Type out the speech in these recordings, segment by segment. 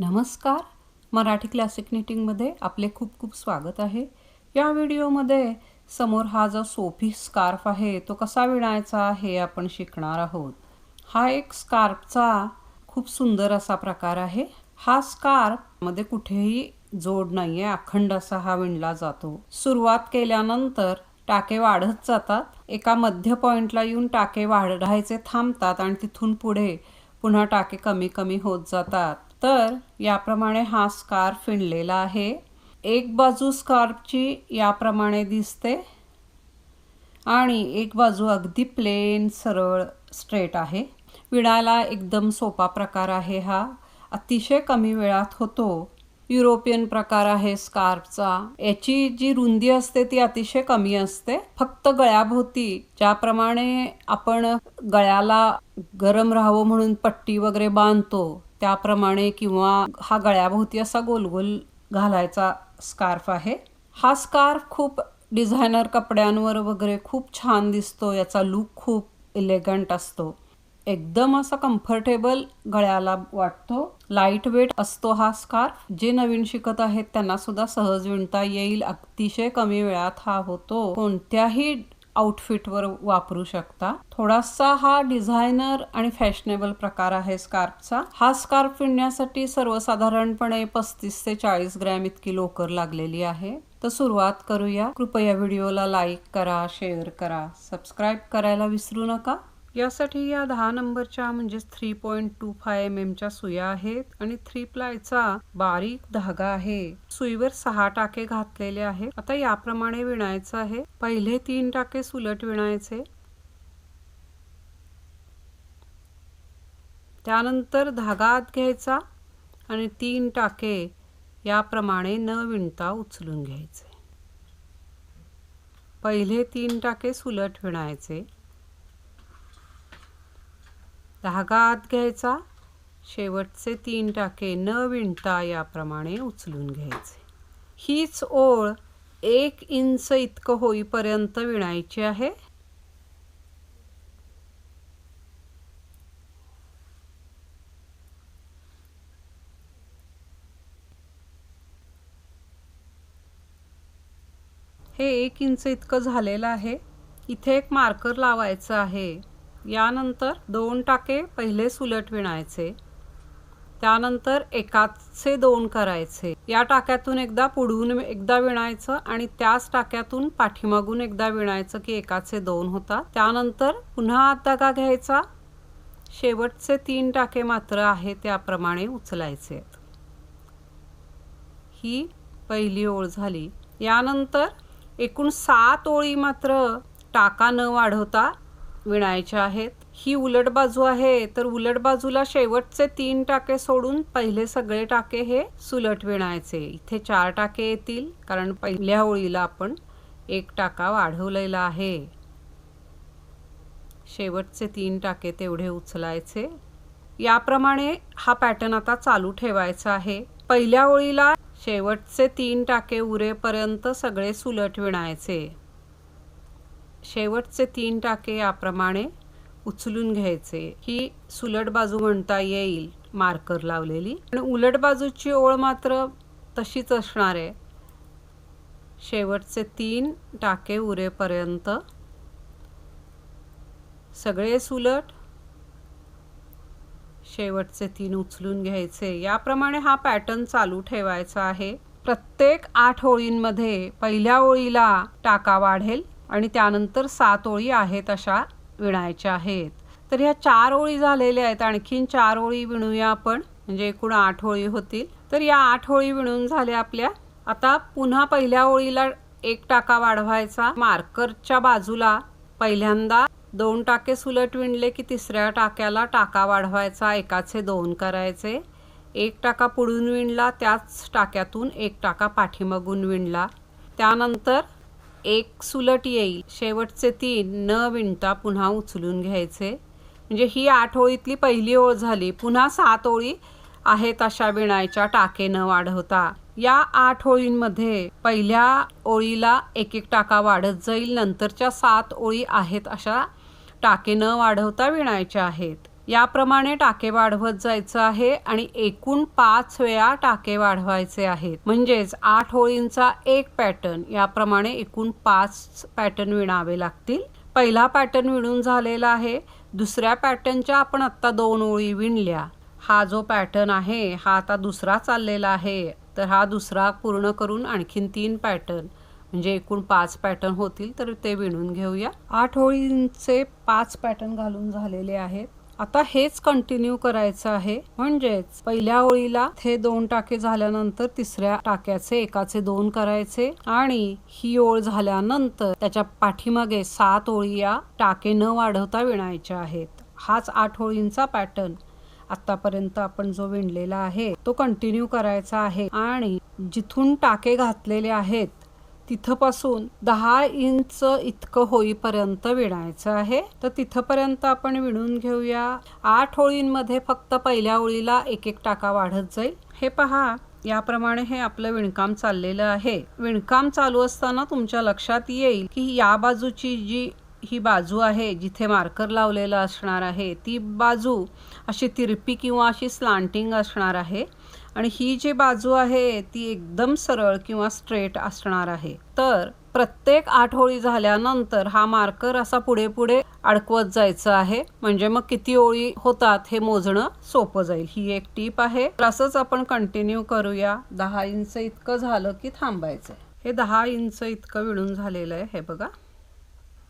नमस्कार. मराठी क्लासिक निटिंगमध्ये आपले खूप खूप स्वागत आहे. या व्हिडिओमध्ये समोर हा जो सोफी स्कार्फ आहे तो कसा विणायचा हे आपण शिकणार आहोत. हा एक स्कार्फचा खूप सुंदर असा प्रकार आहे. हा स्कार्फमध्ये कुठेही जोड नाहीये अखंड असा हा विणला जातो. सुरुवात केल्यानंतर टाके वाढत जातात. एका मध्य पॉइंटला येऊन टाके वाढायचे थांबतात आणि तिथून पुढे पुन्हा टाके कमी कमी होत जातात. तर याप्रमाणे हा स्कार्फ फिणलेला आहे. एक बाजू स्कार्फची याप्रमाणे दिसते आणि एक बाजू अगदी प्लेन सरळ स्ट्रेट आहे. विणायला एकदम सोपा प्रकार आहे हा. अतिशय कमी वेळात होतो. युरोपियन प्रकार आहे स्कार्फचा याची जी रुंदी असते ती अतिशय कमी असते. फक्त गळ्याभोवती ज्याप्रमाणे आपण गळ्याला गरम राहावं म्हणून पट्टी वगैरे बांधतो त्याप्रमाणे किंवा हा गळ्याभोवती असा गोल गोल घालायचा स्कार्फ आहे. हा स्कार्फ खूप डिझायनर कपड्यांवर वगैरे खूप छान दिसतो याचा लुक खूप इलेगंट असतो. एकदम असा कम्फर्टेबल गळ्याला वाटतो. लाइट वेट असतो हा स्कार्फ. जे नवीन शिकत आहेत त्यांना सुद्धा सहज विणता येईल. अतिशय कमी वेळात हा होतो. कोणत्याही आउटफिटवर वापरू शकता. थोडासा हा डिझायनर आणि फॅशनेबल प्रकार आहे स्कार्फचा हा स्कार्फ विणण्यासाठी सर्वसाधारणपणे पस्तीस ते चाळीस ग्रॅम इतकी लोकर लागलेली आहे. तर सुरुवात करूया. कृपया व्हिडिओला लाईक करा शेअर करा सबस्क्राईब करायला विसरू नका. यासाठी या दहा नंबरच्या म्हणजेच three point two five M एमच्या सुया आहेत आणि थ्री प्लायचा बारीक धागा आहे. सुईवर सहा टाके घातलेले आहेत. आता याप्रमाणे विणायचं आहे. पहिले तीन टाके सुलट विणायचे. त्यानंतर धागा आत घ्यायचा आणि तीन टाके याप्रमाणे न विणता उचलून घ्यायचे. पहिले तीन टाके सुलट विणायचे. धागा आत घ्यायचा. शेवटचे तीन टाके न विणता याप्रमाणे उचलून घ्यायचे. हीच ओळ एक इंच इतकं होईपर्यंत विणायची आहे. हे एक इंच इतकं झालेलं आहे. इथे एक मार्कर लावायचं आहे. यानंतर दोन टाके पहिले सुलट विणायचे. त्यानंतर एकाचे दोन करायचे. या टाक्यातून एकदा पुढून एकदा विणायचं आणि त्याच टाक्यातून पाठीमागून एकदा विणायचं की एकाचे दोन होता. त्यानंतर पुन्हा आत धागा घ्यायचा? शेवटचे तीन टाके मात्र आहे त्याप्रमाणे उचलायचे. ही पहिली ओळ झाली. यानंतर एकूण सात ओळी मात्र टाका न वाढवता विणायच्या आहेत. ही उलट बाजू आहे. तर उलट बाजूला शेवटचे तीन टाके सोडून पहिले सगळे टाके हे सुलट विणायचे. इथे चार टाके येतील कारण पहिल्या ओळीला आपण एक टाका वाढवलेला आहे. शेवटचे तीन टाके तेवढे उचलायचे. याप्रमाणे हा पॅटर्न आता चालू ठेवायचा आहे. पहिल्या ओळीला शेवटचे तीन टाके उरेपर्यंत सगळे सुलट विणायचे. शेवटचे तीन टाके याप्रमाणे उचलून घ्यायचे. ही सुलट बाजू म्हणता येईल मार्कर लावलेली. आणि उलट बाजूची ओळ मात्र तशीच असणार आहे. शेवटचे तीन टाके उरेपर्यंत. सगळे सुलट. शेवटचे तीन उचलून घ्यायचे. याप्रमाणे हा पॅटर्न चालू ठेवायचा आहे. प्रत्येक आठ ओळींमध्ये पहिल्या ओळीला टाका वाढेल. आणि त्यानंतर सात ओळी आहेत अशा विणायच्या आहेत. तर ह्या चार ओळी झालेल्या आहेत. आणखीन चार ओळी विणूया आपण. म्हणजे एकूण आठ ओळी होतील. तर या आठ ओळी विणून झाल्या आपल्या. आता पुन्हा पहिल्या ओळीला एक टाका वाढवायचा. मार्करच्या बाजूला पहिल्यांदा दोन टाके सुलट विणले की तिसऱ्या टाक्याला टाका वाढवायचा. एकाचे दोन करायचे. एक टाका पुढून विणला. त्याच टाक्यातून एक टाका पाठीमागून विणला. त्यानंतर एक सुलट येईल. शेवटचे तीन न विणता पुन्हा उचलून घ्यायचे. म्हणजे ही आठ ओळीतली पहिली ओळ झाली. पुन्हा सात ओळी आहेत अशा विणायच्या टाके न वाढवता. या आठ ओळींमध्ये पहिल्या ओळीला एक एक टाका वाढत जाईल. नंतरच्या सात ओळी आहेत अशा टाके न वाढवता विणायच्या आहेत. याप्रमाणे टाके वाढवत जायचं आहे आणि एकूण पाच वेळा टाके वाढवायचे आहेत. म्हणजेच आठ होळींचा एक पॅटर्न याप्रमाणे एकूण पाच पॅटर्न विणावे लागतील. पहिला पॅटर्न विणून झालेला आहे. दुसऱ्या पॅटर्नच्या आपण आत्ता दोन ओळी विणल्या. हा जो पॅटर्न आहे हा आता दुसरा चाललेला आहे. तर हा दुसरा पूर्ण करून आणखीन तीन पॅटर्न म्हणजे एकूण पाच पॅटर्न होतील तर ते विणून घेऊया. आठ होळींचे पाच पॅटर्न घालून झालेले आहेत. आता हेच कंटिन्यू करायचं आहे. म्हणजेच पहिल्या ओळीला हे दोन टाके झाल्यानंतर तिसऱ्या टाक्याचे एकाचे दोन करायचे आणि ही ओळ झाल्यानंतर त्याच्या पाठीमागे सात ओळी या टाके न वाढवता विणायच्या आहेत. हाच आठ ओळींचा पॅटर्न आतापर्यंत आपण जो विणलेला आहे तो कंटिन्यू करायचा आहे. आणि जिथून टाके घातलेले आहेत तिथपासून दहा इंच इतकं होईपर्यंत विणायचं आहे. तर तिथपर्यंत आपण विणून घेऊया. आठ ओळींमध्ये फक्त पहिल्या ओळीला एक एक टाका वाढत जाईल. हे पहा याप्रमाणे हे आपलं विणकाम चाललेलं आहे. विणकाम चालू असताना तुमच्या लक्षात येईल की या बाजूची जी ही बाजू आहे जिथे मार्कर लावलेला असणार आहे ती बाजू अशी तिरपी किंवा अशी स्लांटिंग असणार आहे. आणि ही जी बाजू आहे ती एकदम सरळ किंवा स्ट्रेट असणार आहे. तर प्रत्येक आठवळी झाल्यानंतर हा मार्कर असा पुढे पुढे अडकवत जायचं आहे. म्हणजे मग किती ओळी होतात हे मोजणं सोपं जाईल. ही एक टीप आहे. असंच आपण कंटिन्यू करूया. दहा इंच इतकं झालं की थांबायचं हे दहा इंच इतकं विणून झालेलं आहे. हे बघा.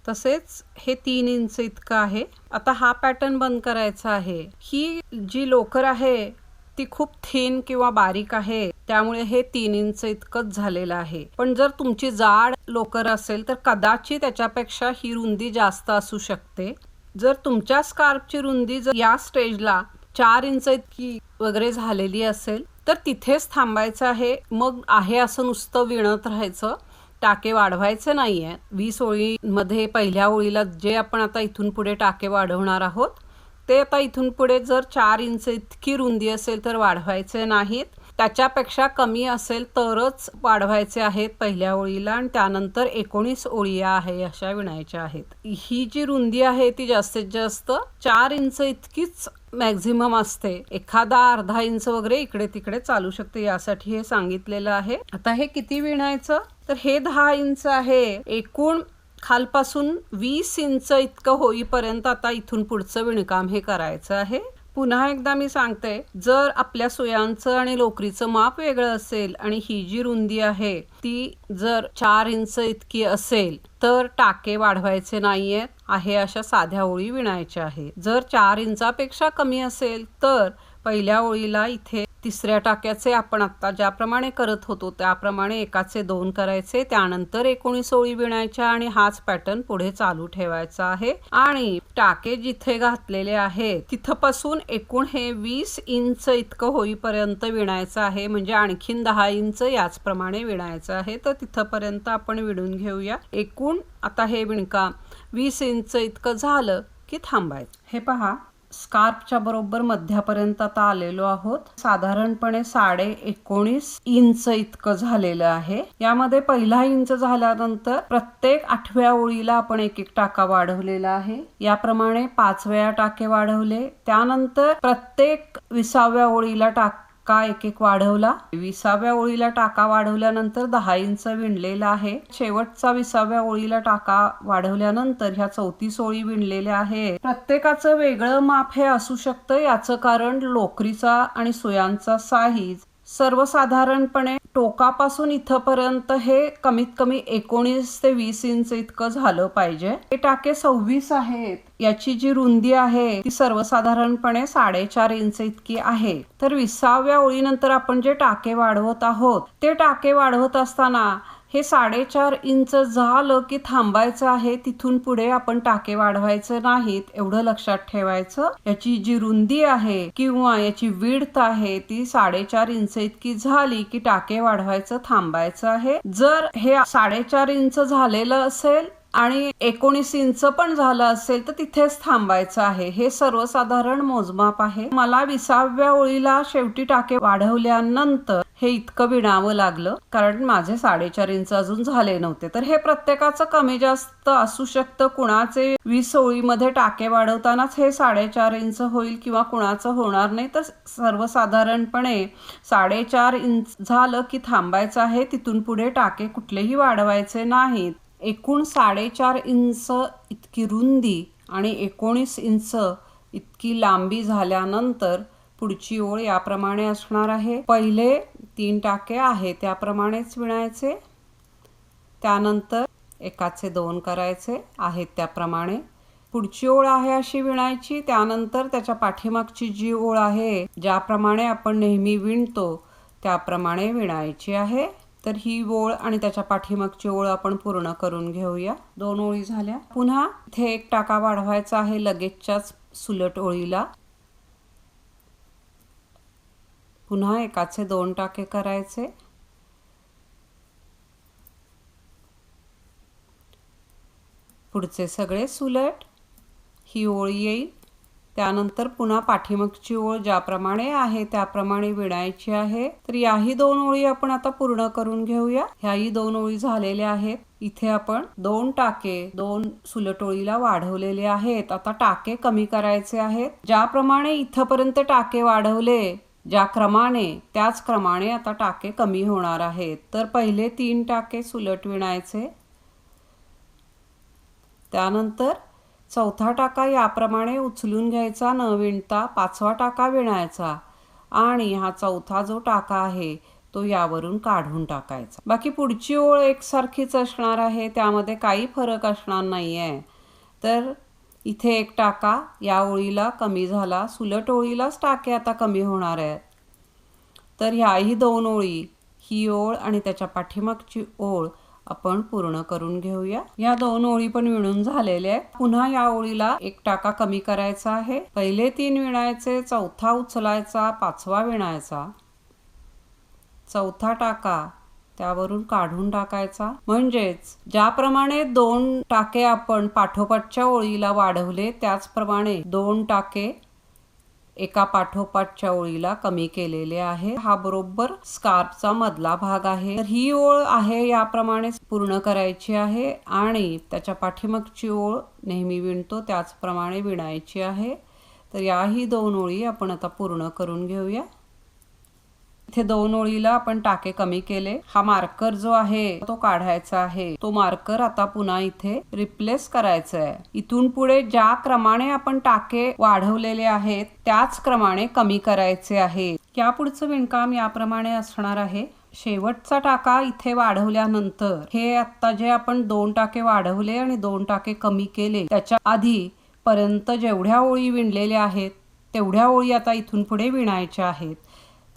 तसेच हे तीन इंच इतकं आहे. आता हा पॅटर्न बंद करायचा आहे. ही जी लोकर आहे ती खूप थिन किंवा बारीक आहे त्यामुळे हे तीन इंच इतकंच झालेलं आहे. पण जर तुमची जाड लोकर असेल तर कदाचित त्याच्यापेक्षा ही रुंदी जास्त असू शकते. जर तुमच्या स्कार्फची रुंदी जर या स्टेजला चार इंच इतकी वगैरे झालेली असेल तर तिथेच थांबायचं आहे. मग आहे असं नुसतं विणत राहायचं. टाके वाढवायचे नाही आहे वीस ओळीमध्ये पहिल्या ओळीला जे आपण आता इथून पुढे टाके वाढवणार आहोत ते आता इथून पुढे जर चार इंच इतकी रुंदी असेल तर वाढवायचे नाहीत. त्याच्यापेक्षा कमी असेल तरच वाढवायचे आहेत पहिल्या ओळीला आणि त्यानंतर एकोणीस ओळिया आहे अशा विणायच्या आहेत. ही जी रुंदी आहे ती जास्तीत जास्त चार इंच इतकीच मॅक्झिमम असते. एखादा अर्धा इंच वगैरे इकडे तिकडे चालू शकते यासाठी हे सांगितलेलं आहे. आता हे किती विणायचं? तर हे दहा इंच आहे. एकूण खालपासून वीस इंच इतकं होईपर्यंत आता इथून पुढचं विणकाम हे करायचं आहे. पुन्हा एकदा मी सांगते जर आपल्या सुयांचं आणि लोकरीचं माप वेगळं असेल आणि ही जी रुंदी आहे ती जर चार इंच इतकी असेल तर टाके वाढवायचे नाहीयेत आहे अशा साध्या ओळी विणायच्या आहे जर चार इंचापेक्षा कमी असेल तर पहिल्या ओळीला इथे तिसऱ्या टाक्याचे आपण आत्ता ज्याप्रमाणे करत होतो त्याप्रमाणे एकाचे दोन करायचे त्यानंतर एकोणीस ओळी विणायच्या आणि हाच पॅटर्न पुढे चालू ठेवायचा आहे. आणि टाके जिथे घातलेले आहेत तिथपासून एकूण हे वीस इंच इतकं होईपर्यंत विणायचं आहे. म्हणजे आणखीन दहा इंच याचप्रमाणे विणायचं आहे. तर तिथपर्यंत आपण विणून घेऊया. एकूण आता हे विणकाम वीस इंच इतकं झालं की थांबायचं. हे पहा स्कार्फच्या बरोबर मध्यापर्यंत आता आलेलो आहोत. साधारणपणे साडे एकोणीस इंच इतकं झालेलं आहे. यामध्ये पहिला इंच झाल्यानंतर प्रत्येक आठव्या ओळीला आपण एक एक टाका वाढवलेला आहे. याप्रमाणे पाच वेळा टाके वाढवले. त्यानंतर प्रत्येक विसाव्या ओळीला टाक टाका एक एक वाढवला. विसाव्या ओळीला टाका वाढवल्यानंतर दहा इंच विणलेला आहे. शेवटचा विसाव्या ओळीला टाका वाढवल्यानंतर ह्या चौतीस ओळी विणलेल्या आहे प्रत्येकाचं वेगळं माप हे असू शकतं याचं कारण लोकरीचा आणि सुयांचा साईज सर्वसाधारणपणे टोकापासून इथपर्यंत हे कमीत कमी एकोणीस ते वीस इंच इतकं झालं पाहिजे. हे टाके सव्वीस आहेत. याची जी रुंदी आहे ती सर्वसाधारणपणे साडेचार इंच इतकी आहे. तर विसाव्या ओळीनंतर आपण जे टाके वाढवत आहोत ते टाके वाढवत असताना हे साडेचार इंच झालं की थांबायचं आहे तिथून पुढे आपण टाके वाढवायचे नाहीत एवढं लक्षात ठेवायचं. याची जी रुंदी आहे किंवा याची विडत आहे ती साडेचार इंच इतकी झाली की टाके वाढवायचं थांबायचं आहे. जर हे साडेचार इंच झालेलं असेल आणि एकोणीस इंच पण झालं असेल तर तिथेच थांबायचं आहे. हे सर्वसाधारण मोजमाप आहे. मला विसाव्या ओळीला शेवटी टाके वाढवल्यानंतर हे इतकं विणावं लागलं. कारण माझे साडेचार इंच अजून झाले नव्हते. तर हे प्रत्येकाचं कमी जास्त असू शकतं. कुणाचे वीस ओळीमध्ये टाके वाढवतानाच हे साडेचार इंच होईल किंवा कुणाचं होणार नाही. तर सर्वसाधारणपणे साडेचार इंच झालं की थांबायचं आहे. तिथून पुढे टाके कुठलेही वाढवायचे नाहीत. एकूण साडेचार इंच इतकी रुंदी आणि एकोणीस इंच इतकी लांबी झाल्यानंतर पुढची ओळ याप्रमाणे असणार आहे. पहिले तीन टाके आहे त्याप्रमाणेच विणायचे. त्यानंतर एकाचे दोन करायचे आहेत त्याप्रमाणे. पुढची ओळ आहे अशी विणायची त्यानंतर त्याच्या पाठीमागची जी ओळ आहे ज्याप्रमाणे आपण नेहमी विणतो त्याप्रमाणे विणायची आहे. तर ही ओळ आणि त्याच्या पाठीमागची ओळ आपण पूर्ण करून घेऊया. दोन ओळी झाल्या. पुन्हा इथे एक टाका वाढवायचा आहे लगेचच्याच सुलट ओळीला. पुन्हा एकाचे दोन टाके करायचे. पुढचे सगळे सुलट. ही ओळी येईल. त्यानंतर पुन्हा पाठीमागची ओळ ज्याप्रमाणे आहे त्याप्रमाणे विणायची आहे. तर याही दोन ओळी आपण आता पूर्ण करून घेऊया. ह्याही दोन ओळी झालेल्या आहेत. इथे आपण दोन टाके दोन सुलट ओळीला वाढवलेले आहेत. आता टाके कमी करायचे आहेत. ज्याप्रमाणे इथपर्यंत टाके वाढवले ज्या क्रमाने त्याच क्रमाने आता टाके कमी होणार आहेत. तर पहिले तीन टाके सुलट विणायचे. त्यानंतर चौथा टाका याप्रमाणे उचलून घ्यायचा न विणता पाचवा टाका विणायचा. आणि हा चौथा जो टाका आहे तो यावरून काढून टाकायचा. बाकी पुढची ओळ एकसारखीच असणार आहे त्यामध्ये काही फरक असणार नाही आहे तर इथे एक टाका या ओळीला कमी झाला सुलट ओळीलाच टाके आता कमी होणार आहेत. तर ह्याही दोन ओळी ही ओळ आणि त्याच्या पाठीमागची ओळ आपण पूर्ण करून घेऊया. या दोन ओळी पण विणून झालेल्या आहेत. पुन्हा या ओळीला एक टाका कमी करायचा आहे. पहिले तीन विणायचे चौथा उचलायचा पाचवा विणायचा. चौथा टाका त्यावरून काढून टाकायचा. म्हणजेच ज्याप्रमाणे दोन टाके आपण पाठोपाठच्या ओळीला वाढवले त्याचप्रमाणे दोन टाके एका पाठोपाठच्या ओळीला कमी केलेले आहे. हा बरोबर स्कार्फचा मधला भाग आहे. तर ही ओळ आहे याप्रमाणे पूर्ण करायची आहे आणि त्याच्या पाठीमागची ओळ नेहमी विणतो त्याचप्रमाणे विणायची आहे. तर याही दोन ओळी आपण आता पूर्ण करून घेऊया. इथे दोन ओळीला आपण टाके कमी केले. हा मार्कर जो आहे तो काढायचा आहे. तो मार्कर आता पुन्हा इथे रिप्लेस करायचा आहे इथून पुढे ज्या क्रमाने आपण टाके वाढवलेले आहेत त्याच क्रमाने कमी करायचे आहे. या पुढचं विणकाम याप्रमाणे असणार आहे. शेवटचा टाका इथे वाढवल्यानंतर. हे आता जे आपण दोन टाके वाढवले आणि दोन टाके कमी केले त्याच्या आधी पर्यंत जेवढ्या ओळी विणलेल्या आहेत तेवढ्या ओळी आता इथून पुढे विणायच्या आहेत.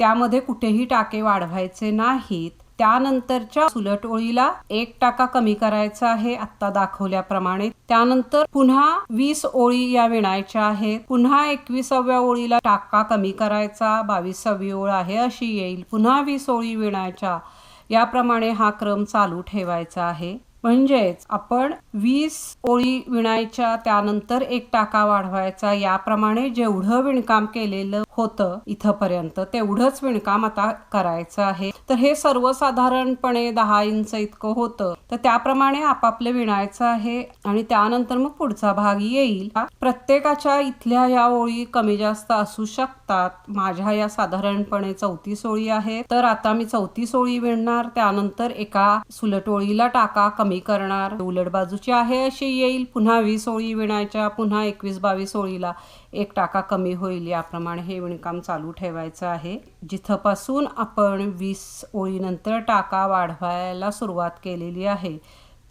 त्यामध्ये कुठेही टाके वाढवायचे नाहीत. त्यानंतरच्या सुलट ओळीला एक टाका कमी करायचा आहे आता दाखवल्याप्रमाणे. त्यानंतर पुन्हा वीस ओळी या विणायच्या आहेत. पुन्हा एकविसाव्या ओळीला टाका कमी करायचा बावीसावी ओळ आहे अशी येईल. पुन्हा वीस ओळी विणायच्या. याप्रमाणे हा क्रम चालू ठेवायचा आहे. म्हणजेच आपण वीस ओळी विणायच्या त्यानंतर एक टाका वाढवायचा. याप्रमाणे जेवढं विणकाम केलेलं होतं इथंपर्यंत तेवढंच विणकाम आता करायचं आहे. तर हे सर्वसाधारणपणे दहा इंच इतकं होतं. तर त्याप्रमाणे आपापले विणायचं आहे आणि त्यानंतर मग पुढचा भाग येईल. प्रत्येकाच्या इथल्या या ओळी कमी जास्त असू शकतात. माझ्या या साधारणपणे चौतीस ओळी आहे तर आता मी चौतीस ओळी विणणार. त्यानंतर एका सुलट ओळीला टाका कमी करणार. उलट बाजूची आहे अशी येईल. पुन्हा वीस ओळी विणायच्या पुन्हा एकवीस बावीस ओळीला एक टाका कमी होईल. याप्रमाणे हे विणकाम चालू ठेवायचं आहे. जिथंपासून आपण वीस ओळीनंतर टाका वाढवायला सुरुवात केलेली आहे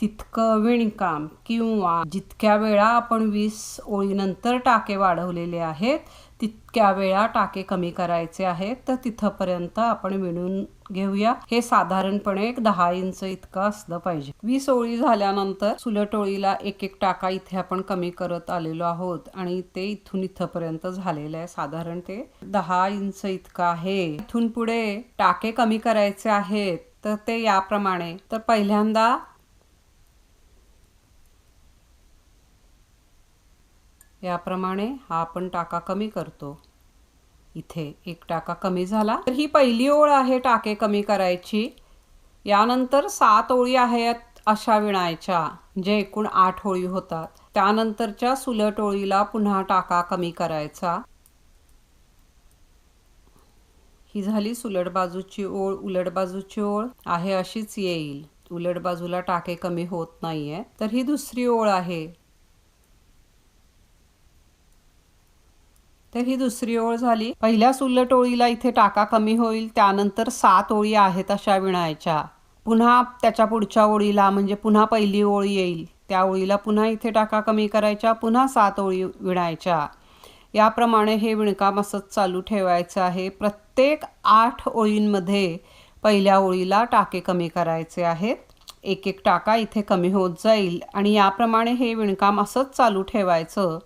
तितकं विणकाम किंवा जितक्या वेळा आपण वीस ओळीनंतर टाके वाढवलेले आहेत तितक्या वेळा टाके कमी करायचे आहेत तर तिथंपर्यंत आपण विणून घेऊया. हे साधारणपणे एक दहा इंच इतकं असलं पाहिजे. वीस ओळी झाल्यानंतर सुलट ओळीला एक एक टाका इथे आपण कमी करत आलेलो आहोत आणि ते इथून इथपर्यंत झालेलं आहे. साधारण ते दहा इंच इतकं आहे. इथून पुढे टाके कमी करायचे आहेत तर ते याप्रमाणे. तर पहिल्यांदा याप्रमाणे हा आपण टाका कमी करतो. इथे एक टाका कमी झाला. तर ही पहिली ओळ आहे टाके कमी करायची. यानंतर सात ओळी आहेत अशा विणायच्या जे एकूण आठ ओळी होतात. त्यानंतरच्या सुलट ओळीला पुन्हा टाका कमी करायचा. ही झाली सुलट बाजूची ओळ उलट बाजूची ओळ. आहे अशीच येईल. उलट बाजूला टाके कमी होत नाहीये. तर ही दुसरी ओळ आहे. तर ही दुसरी ओळ झाली. पहिल्या सुलट ओळीला इथे टाका कमी होईल त्यानंतर सात ओळी आहेत अशा विणायच्या. पुन्हा त्याच्या पुढच्या ओळीला म्हणजे पुन्हा पहिली ओळी येईल. त्या ओळीला पुन्हा इथे टाका कमी करायच्या पुन्हा सात ओळी विणायच्या. याप्रमाणे हे विणकाम असंच चालू ठेवायचं आहे. प्रत्येक आठ ओळींमध्ये पहिल्या ओळीला टाके कमी करायचे आहेत. एक एक टाका इथे कमी होत जाईल आणि याप्रमाणे हे विणकाम असंच चालू ठेवायचं.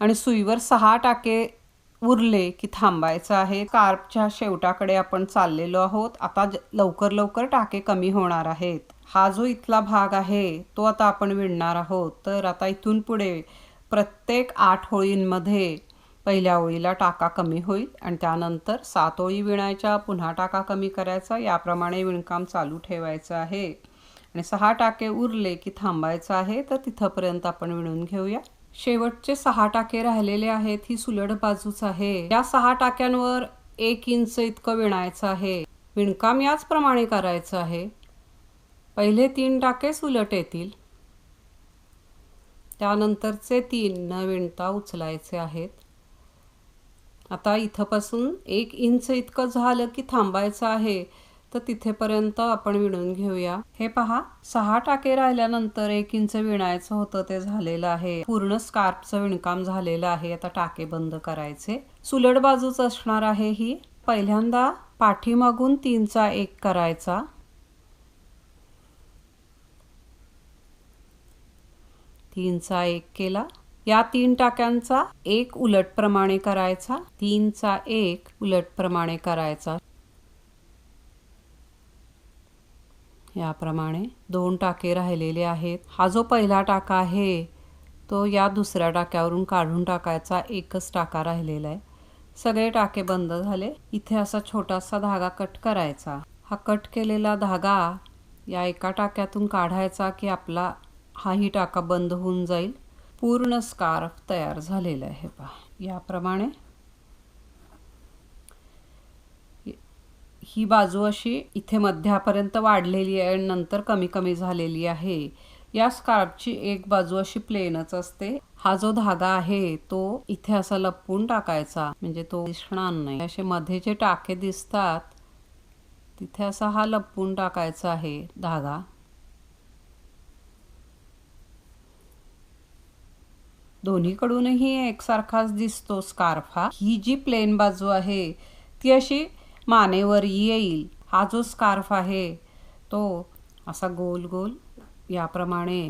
आणि सुईवर सहा टाके उरले की थांबायचं आहे. कार्पच्या शेवटाकडे आपण चाललेलो आहोत. आता लवकर लवकर टाके कमी होणार आहेत. हा जो इथला भाग आहे तो आता आपण विणणार आहोत. तर आता इथून पुढे प्रत्येक आठ होळींमध्ये पहिल्या ओळीला टाका कमी होईल आणि त्यानंतर सात ओळी विणायच्या पुन्हा टाका कमी करायचा. याप्रमाणे विणकाम चालू ठेवायचं आहे. आणि सहा टाके उरले की थांबायचं आहे तर तिथंपर्यंत आपण विणून घेऊया. शेवटचे सहा टाके राहिलेले आहेत ही सुलड बाजूच आहे. या सहा टाक्यांवर एक इंच इतकं विणायचं आहे. विणकाम याचप्रमाणे करायचं आहे. पहिले तीन टाके सुलट येतील. त्यानंतरचे तीन न विणता उचलायचे आहेत. आता इथंपासून एक इंच इतकं झालं की थांबायचं आहे. तर तिथेपर्यंत आपण विणून घेऊया. हे पहा सहा टाके राहिल्यानंतर एक इंच विणायचं होतं ते झालेलं आहे. पूर्ण स्कार्पचं विणकाम झालेलं आहे. आता टाके बंद करायचे. सुलट बाजूच असणार आहे ही. पहिल्यांदा पाठीमागून तीनचा एक करायचा. तीनचा एक केला. या तीन टाक्यांचा एक उलट प्रमाणे करायचा. तीनचा एक उलट प्रमाणे करायचा. याप्रमाणे दोन टाके राहिलेले आहेत. हा जो पहिला टाका आहे तो या दुसऱ्या टाक्यावरून काढून टाकायचा एकच टाका राहिलेला आहे. सगळे टाके बंद झाले. इथे असा छोटासा धागा कट करायचा. हा कट केलेला धागा या एका टाक्यातून काढायचा की आपला हाही टाका बंद होऊन जाईल. पूर्ण स्कार्फ तयार झालेला आहे पहा. याप्रमाणे ही बाजू अशी इथे मध्यापर्यंत वाढलेली आहे आणि नंतर कमी कमी झालेली आहे. या स्कार्फची एक बाजू अशी प्लेनच असते. हा जो धागा आहे तो इथे असा लपवून टाकायचा. म्हणजे तो दिसणार नाही. असे मध्ये जे टाके दिसतात तिथे असा हा लपवून टाकायचा आहे धागा. दोन्हीकडूनही एकसारखाच दिसतो स्कार्फ हा. ही जी प्लेन बाजू आहे ती अशी मानेवर येईल. हा जो स्कार्फ आहे तो असा गोल गोल याप्रमाणे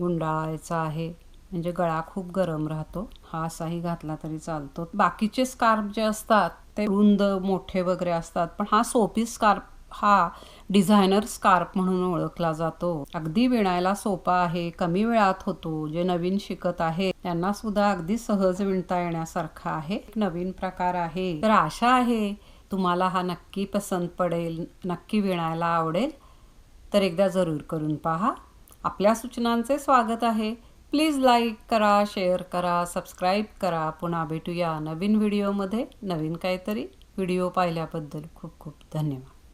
गुंडाळायचा आहे. म्हणजे गळा खूप गरम राहतो. हा असाही घातला तरी चालतो. बाकीचे स्कार्फ जे असतात ते रुंद मोठे वगैरे असतात पण हा सोपी स्कार्फ हा डिझायनर स्कार्फ म्हणून ओळखला जातो. अगदी विणायला सोपा आहे कमी वेळात होतो जे नवीन शिकत आहे त्यांना सुद्धा अगदी सहज विणता येण्यासारखा आहे. नवीन प्रकार आहे. तर आशा आहे तुम्हाला हा नक्की पसंत पडेल नक्की विणायला आवडेल. तर एकदा जरूर करून पहा. आपल्या सूचनांचे स्वागत आहे. प्लीज लाईक करा शेअर करा सबस्क्राईब करा. पुन्हा भेटूया नवीन व्हिडिओमध्ये. नवीन काहीतरी व्हिडिओ पाहिल्याबद्दल खूप खूप धन्यवाद.